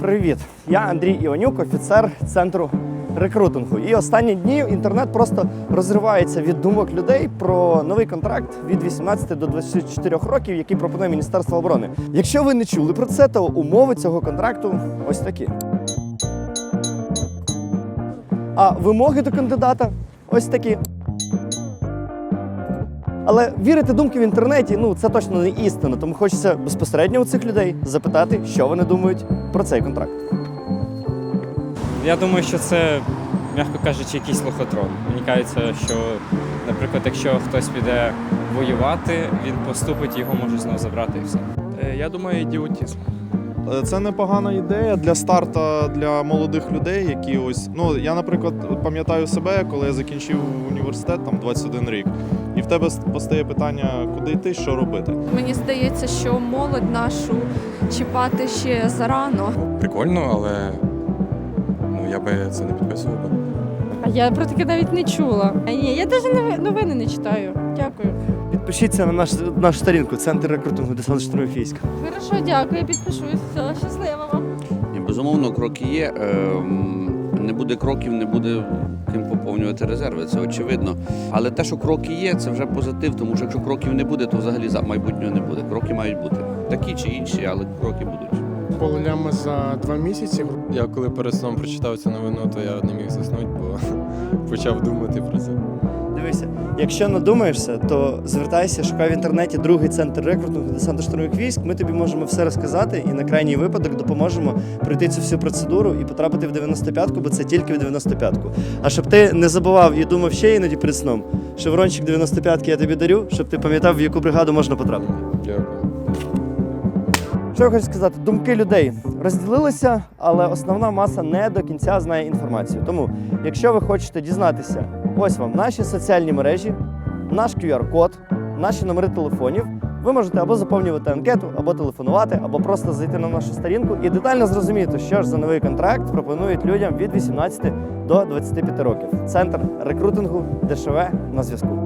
Привіт! Я Андрій Іванюк, офіцер центру рекрутингу. І останні дні інтернет просто розривається від думок людей про новий контракт від 18 до 24 років, який пропонує Міністерство оборони. Якщо ви не чули про це, то умови цього контракту ось такі. А вимоги до кандидата ось такі. Але вірити думки в інтернеті ну це точно не істина, тому хочеться безпосередньо у цих людей запитати, що вони думають про цей контракт. Я думаю, що це, м'яко кажучи, якийсь лохотрон. Мені кажеться, що, наприклад, якщо хтось піде воювати, він поступить, його можуть знову забрати і все. Е, Я думаю, ідіотизм. Е, Це непогана ідея для старту для молодих людей, які ось. Ну я, наприклад, пам'ятаю себе, коли я закінчив університет, там 21 рік, і в тебе постає питання, куди йти, що робити. Мені здається, що молодь нашу чіпати ще зарано. Прикольно, але ну я би це не підписував. А я про таке навіть не чула. А ні, я навіть новини не читаю. Дякую. Підпишіться на наш, нашу сторінку Центр рекрутингу десант штурмових. Хорошо, дякую, я підпишусь. Все, щасливо вам. І, безумовно, кроки є. Ем, Не буде кроків, не буде ким поповнювати резерви, це очевидно. Але те, що кроки є, це вже позитив, тому що якщо кроків не буде, то взагалі за- майбутнього не буде. Кроки мають бути такі чи інші, але кроки будуть. Полулями за два місяці. Я коли перед сном прочитав цю новину, то я не міг заснути, бо почав думати про це. Якщо надумаєшся, то звертайся, шукай в інтернеті другий центр рекрутингу десанту штурмових військ. Ми тобі можемо все розказати і на крайній випадок допоможемо пройти цю всю процедуру і потрапити в 95-ку, бо це тільки в 95-ку. А щоб ти не забував і думав ще іноді перед сном, шеврончик 95-ки я тобі дарю, щоб ти пам'ятав, в яку бригаду можна потрапити. Дякую. Що я хочу сказати? Думки людей розділилися, але основна маса не до кінця знає інформацію. Тому, якщо ви хочете дізнатися, ось вам наші соціальні мережі, наш QR-код, наші номери телефонів. Ви можете або заповнювати анкету, або телефонувати, або просто зайти на нашу сторінку і детально зрозуміти, що ж за новий контракт пропонують людям від 18 до 25 років. Центр рекрутингу ДШВ на зв'язку.